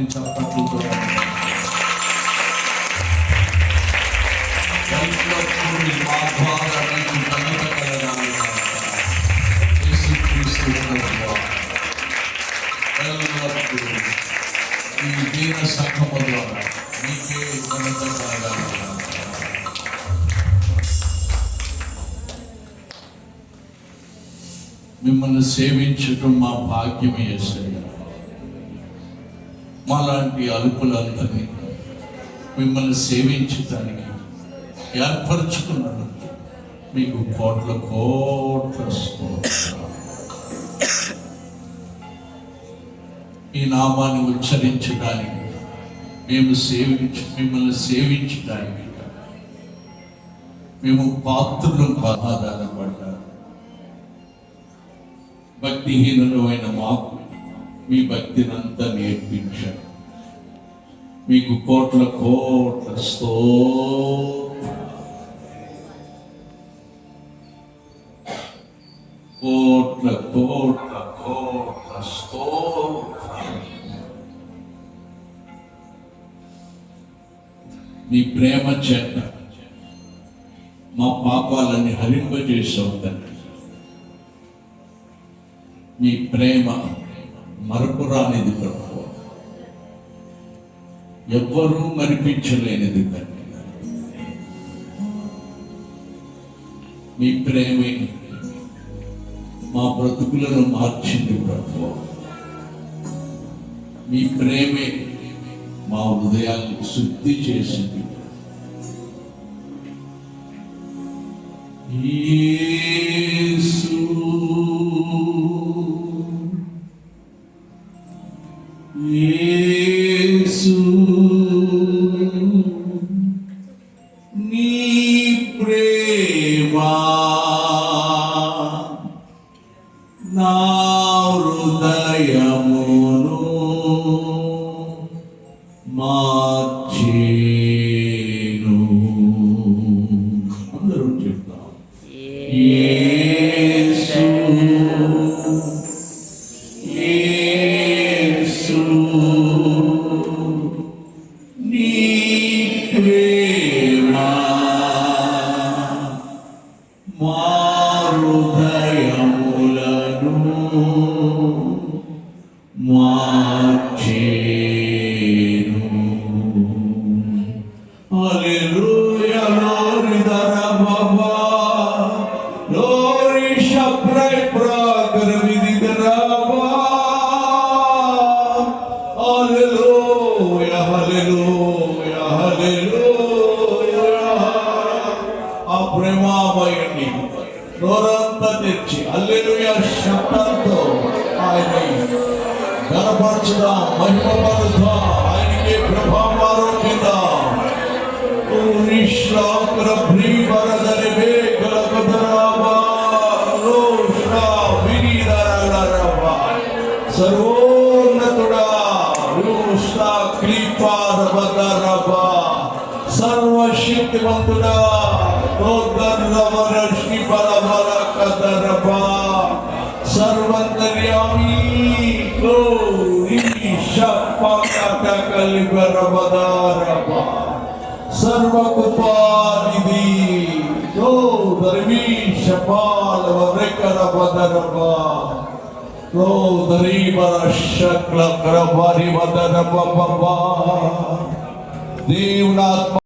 గట్టిని చప్పట్లు ఈ వీర సంఘము ద్వారా నీకే ఘనత కలగాలి మిమ్మల్ని సేవించటం మా భాగ్యం ఏసయ్యా మాలాంటి అల్పులందరినీ మిమ్మల్ని సేవించడానికి ఏర్పరచుకున్నాడు మీకు కోట్ల కోట్ల ఈ నామాన్ని ఉచ్చరించడానికి మేము సేవించి మిమ్మల్ని సేవించడానికి మేము పాత్రలు ఆధారపడ్డారు భక్తిహీనులు అయిన మాకు మీ భక్తినంతా నేర్పించారు మీకు కోట్ల కోట్ల స్తో కోట్ల కోట్ల కోట్ల స్తో మీ ప్రేమ చేత మా పాపాలని హరింపజేసావు తండ్రి. మీ ప్రేమ మరపురానిది ప్రభు ఎవ్వరూ మరిపించలేనిది తండ్రి. మీ ప్రేమే మా బ్రతుకులను మార్చింది ప్రభు. మీ ప్రేమే మా హృదయాన్ని శుద్ధి చేసింది. Jesus. మార్చేను అందరూ చెప్తాం. యేసు యేసు నీ ప్రేమ మా ఆ ప్రేమామయుణ్ణి నోరంతా తెచ్చి అల్లెలుయ శబ్దంతో ఆయన గణపరచుదాం మహిమపరుదాం ఆయనకి ప్రభావం ఆరోపిద్దాం Urishra Prabhi Varadare Bekala Kadarava سروشت مطلع اوگر لورش کی بلا بلا قدر با. سروند ریامی کوری شفا کا تکل بربدا ربا سروک پاری دی دو درمی شفال ورک رب دربا دو دری بر شکل قرباری و درب بابا دیونات